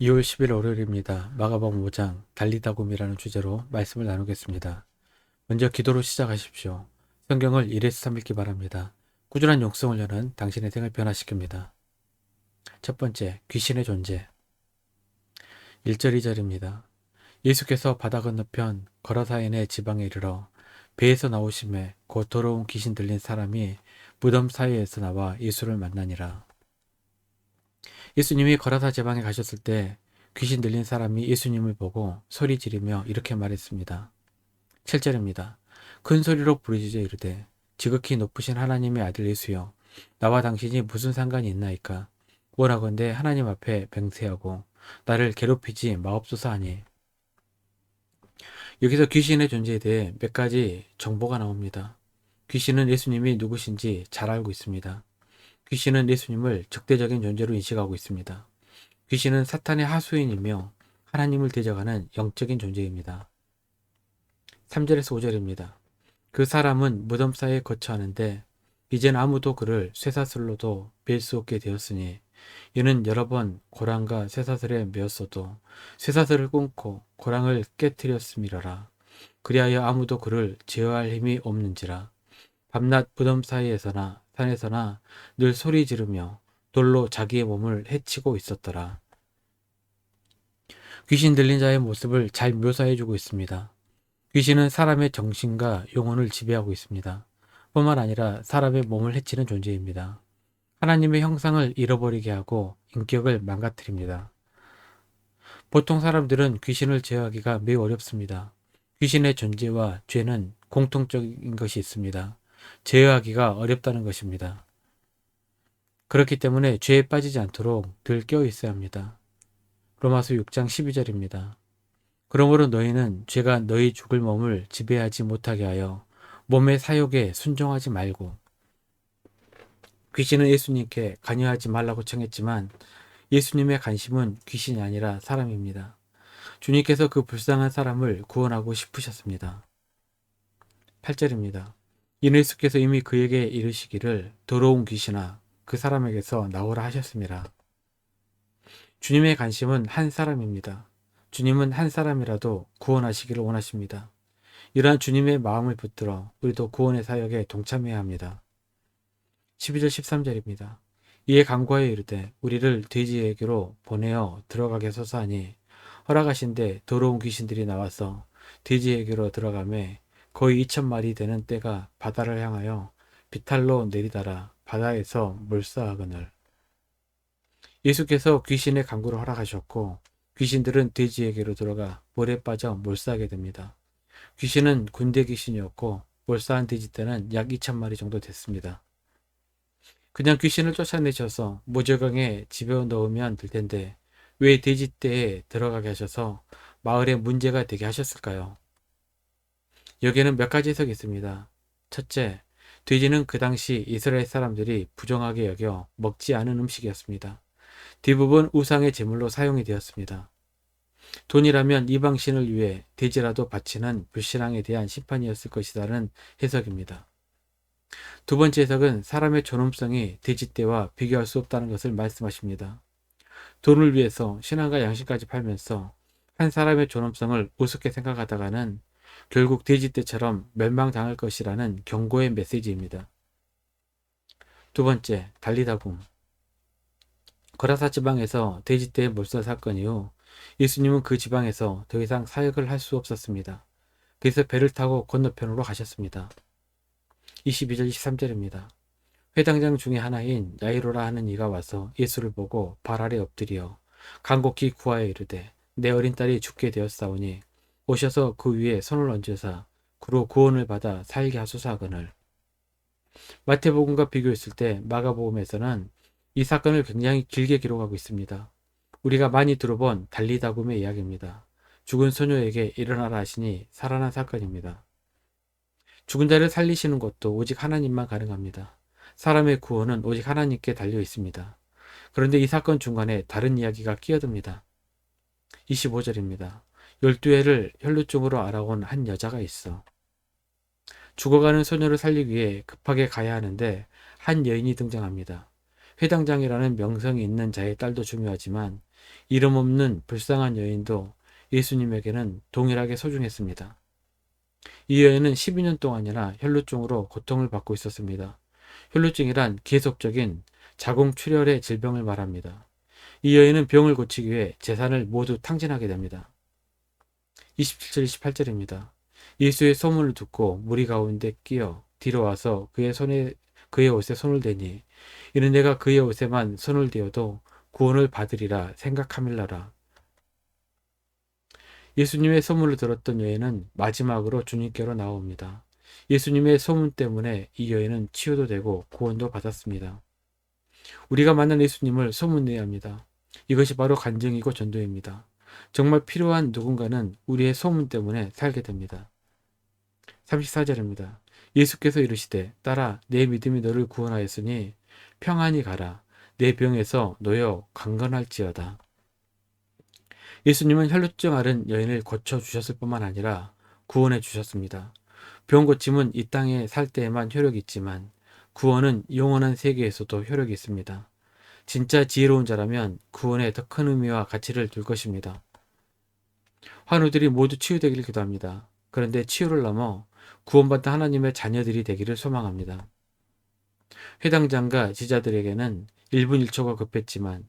2월 10일 월요일입니다. 마가복음 5장 달리다곰이라는 주제로 말씀을 나누겠습니다. 먼저 기도로 시작하십시오. 성경을 1에서 3 읽기 바랍니다. 꾸준한 용성을 여는 당신의 생을 변화시킵니다. 첫 번째, 귀신의 존재. 1절 2절입니다. 예수께서 바다 건너편 거라사인의 지방에 이르러 배에서 나오심에 곧 더러운 귀신 들린 사람이 무덤 사이에서 나와 예수를 만나니라. 예수님이 거라사 지방에 가셨을 때 귀신 들린 사람이 예수님을 보고 소리 지르며 이렇게 말했습니다. 7절입니다. 큰 소리로 부르짖어 이르되 지극히 높으신 하나님의 아들 예수여 나와 당신이 무슨 상관이 있나이까 원하건대 하나님 앞에 맹세하고 나를 괴롭히지 마옵소서 하니 여기서 귀신의 존재에 대해 몇 가지 정보가 나옵니다. 귀신은 예수님이 누구신지 잘 알고 있습니다. 귀신은 예수님을 적대적인 존재로 인식하고 있습니다. 귀신은 사탄의 하수인이며 하나님을 대적하는 영적인 존재입니다. 3절에서 5절입니다. 그 사람은 무덤 사이에 거처하는데 이젠 아무도 그를 쇠사슬로도 뵐수 없게 되었으니 이는 여러 번 고랑과 쇠사슬에 메었어도 쇠사슬을 끊고 고랑을 깨뜨렸음이라라. 그리하여 아무도 그를 제어할 힘이 없는지라. 밤낮 무덤 사이에서나 산에서나 늘 소리 지르며 돌로 자기의 몸을 해치고 있었더라. 귀신 들린 자의 모습을 잘 묘사해주고 있습니다. 귀신은 사람의 정신과 영혼을 지배하고 있습니다. 뿐만 아니라 사람의 몸을 해치는 존재입니다. 하나님의 형상을 잃어버리게 하고 인격을 망가뜨립니다. 보통 사람들은 귀신을 제어하기가 매우 어렵습니다. 귀신의 존재와 죄는 공통적인 것이 있습니다. 제어하기가 어렵다는 것입니다. 그렇기 때문에 죄에 빠지지 않도록 들 깨어 있어야 합니다. 로마서 6장 12절입니다. 그러므로 너희는 죄가 너희 죽을 몸을 지배하지 못하게 하여 몸의 사욕에 순종하지 말고 귀신은 예수님께 관여하지 말라고 청했지만 예수님의 관심은 귀신이 아니라 사람입니다. 주님께서 그 불쌍한 사람을 구원하고 싶으셨습니다. 8절입니다. 예수께서 이미 그에게 이르시기를 더러운 귀신아 그 사람에게서 나오라 하셨습니다. 주님의 관심은 한 사람입니다. 주님은 한 사람이라도 구원하시기를 원하십니다. 이러한 주님의 마음을 붙들어 우리도 구원의 사역에 동참해야 합니다. 12절 13절입니다. 이에 강구하여 이르되 우리를 돼지에게로 보내어 들어가게 소서하니 허락하신데 더러운 귀신들이 나와서 돼지에게로 들어가매 거의 2천 마리 되는 때가 바다를 향하여 비탈로 내리다라 바다에서 몰사하거늘 예수께서 귀신의 강구를 허락하셨고 귀신들은 돼지에게로 들어가 물에 빠져 몰사하게 됩니다. 귀신은 군대 귀신이었고 몰사한 돼지 떼는 약 2천 마리 정도 됐습니다. 그냥 귀신을 쫓아내셔서 무저강에 집어 넣으면 될 텐데 왜 돼지 떼에 들어가게 하셔서 마을에 문제가 되게 하셨을까요? 여기에는 몇 가지 해석이 있습니다. 첫째, 돼지는 그 당시 이스라엘 사람들이 부정하게 여겨 먹지 않은 음식이었습니다. 대부분 우상의 제물로 사용이 되었습니다. 돈이라면 이방신을 위해 돼지라도 바치는 불신앙에 대한 심판이었을 것이라는 해석입니다. 두 번째 해석은 사람의 존엄성이 돼지떼와 비교할 수 없다는 것을 말씀하십니다. 돈을 위해서 신앙과 양심까지 팔면서 한 사람의 존엄성을 우습게 생각하다가는 결국 돼지 떼처럼 멸망당할 것이라는 경고의 메시지입니다. 두 번째, 달리다굼. 거라사 지방에서 돼지 떼의 몰살 사건 이후 예수님은 그 지방에서 더 이상 사역을 할 수 없었습니다. 그래서 배를 타고 건너편으로 가셨습니다. 22절 23절입니다. 회당장 중의 하나인 야이로라 하는 이가 와서 예수를 보고 발 아래 엎드려 간곡히 구하여 이르되 내 어린 딸이 죽게 되었사오니 오셔서 그 위에 손을 얹으사 그로 구원을 받아 살게 하소서 하거늘 마태복음과 비교했을 때 마가복음에서는 이 사건을 굉장히 길게 기록하고 있습니다. 우리가 많이 들어본 달리다굼의 이야기입니다. 죽은 소녀에게 일어나라 하시니 살아난 사건입니다. 죽은 자를 살리시는 것도 오직 하나님만 가능합니다. 사람의 구원은 오직 하나님께 달려 있습니다. 그런데 이 사건 중간에 다른 이야기가 끼어듭니다. 25절입니다. 열두 해를 혈루증으로 알아온 한 여자가 있어. 죽어가는 소녀를 살리기 위해 급하게 가야 하는데 한 여인이 등장합니다. 회당장이라는 명성이 있는 자의 딸도 중요하지만 이름 없는 불쌍한 여인도 예수님에게는 동일하게 소중했습니다. 이 여인은 12년 동안이나 혈루증으로 고통을 받고 있었습니다. 혈루증이란 계속적인 자궁 출혈의 질병을 말합니다. 이 여인은 병을 고치기 위해 재산을 모두 탕진하게 됩니다. 27절, 28절입니다. 예수의 소문을 듣고 무리 가운데 끼어 뒤로 와서 그의 손에 그의 옷에 손을 대니 이는 내가 그의 옷에만 손을 대어도 구원을 받으리라 생각함일라라. 예수님의 소문을 들었던 여인은 마지막으로 주님께로 나옵니다. 예수님의 소문 때문에 이 여인은 치유도 되고 구원도 받았습니다. 우리가 만난 예수님을 소문내야 합니다. 이것이 바로 간증이고 전도입니다. 정말 필요한 누군가는 우리의 소문 때문에 살게 됩니다. 34절입니다. 예수께서 이르시되 따라 내 믿음이 너를 구원하였으니 평안히 가라 내 병에서 놓여 강건할지어다. 예수님은 혈루증 앓은 여인을 고쳐 주셨을 뿐만 아니라 구원해 주셨습니다. 병 고침은 이 땅에 살 때에만 효력이 있지만 구원은 영원한 세계에서도 효력이 있습니다. 진짜 지혜로운 자라면 구원에 더 큰 의미와 가치를 둘 것입니다. 환우들이 모두 치유되기를 기도합니다. 그런데 치유를 넘어 구원받은 하나님의 자녀들이 되기를 소망합니다. 회당장과 지자들에게는 1분 1초가 급했지만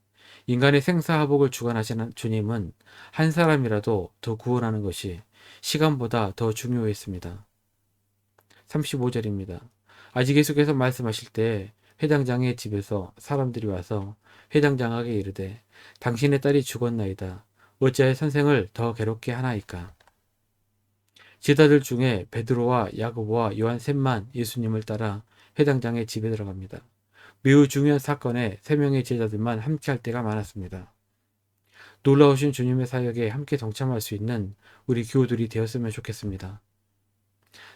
인간의 생사화복을 주관하시는 주님은 한 사람이라도 더 구원하는 것이 시간보다 더 중요했습니다. 35절입니다. 아직 예수께서 말씀하실 때 회당장의 집에서 사람들이 와서 회당장에게 이르되 당신의 딸이 죽었나이다. 어찌하여 선생을 더 괴롭게 하나이까? 제자들 중에 베드로와 야고보와 요한 셋만 예수님을 따라 회당장의 집에 들어갑니다. 매우 중요한 사건에 세 명의 제자들만 함께할 때가 많았습니다. 놀라우신 주님의 사역에 함께 동참할 수 있는 우리 교우들이 되었으면 좋겠습니다.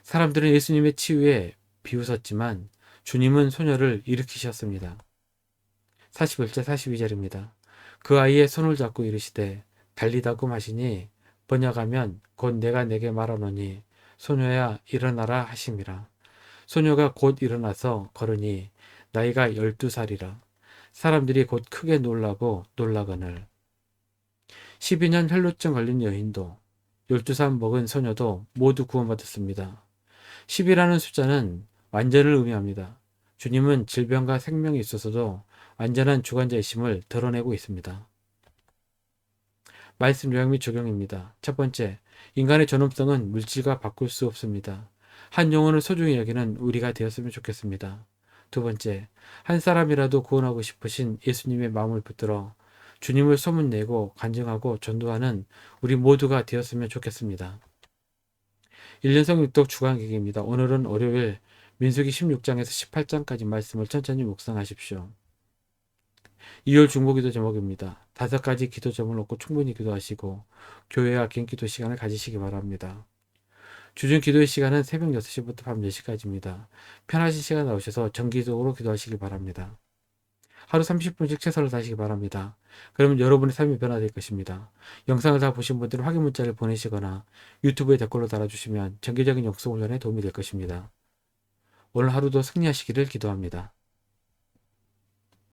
사람들은 예수님의 치유에 비웃었지만 주님은 소녀를 일으키셨습니다. 41절 42절입니다. 그 아이의 손을 잡고 이르시되 달리다고 마시니 번역하면 곧 내가 내게 말하노니 소녀야 일어나라 하심이라. 소녀가 곧 일어나서 걸으니 나이가 열두 살이라. 사람들이 곧 크게 놀라고 놀라거늘. 12년 혈루증 걸린 여인도 12살 먹은 소녀도 모두 구원받았습니다. 10이라는 숫자는 완전을 의미합니다. 주님은 질병과 생명이 있어서도 완전한 주관자이심을 드러내고 있습니다. 말씀 요약 및 적용입니다. 첫 번째, 인간의 존엄성은 물질과 바꿀 수 없습니다. 한 영혼을 소중히 여기는 우리가 되었으면 좋겠습니다. 두 번째, 한 사람이라도 구원하고 싶으신 예수님의 마음을 붙들어 주님을 소문내고 간증하고 전도하는 우리 모두가 되었으면 좋겠습니다. 1년성 육독 주간객입니다. 오늘은 월요일 민수기 16장에서 18장까지 말씀을 천천히 묵상하십시오. 2월 중보기도 제목입니다. 다섯 가지 기도점을 놓고 충분히 기도하시고 교회와 긴 기도 시간을 가지시기 바랍니다. 주중 기도의 시간은 새벽 6시부터 밤 10시까지입니다. 편하신 시간 나오셔서 정기적으로 기도하시기 바랍니다. 하루 30분씩 최선을 다하시기 바랍니다. 그러면 여러분의 삶이 변화될 것입니다. 영상을 다 보신 분들은 확인 문자를 보내시거나 유튜브에 댓글로 달아주시면 정기적인 역소 훈련에 도움이 될 것입니다. 오늘 하루도 승리하시기를 기도합니다.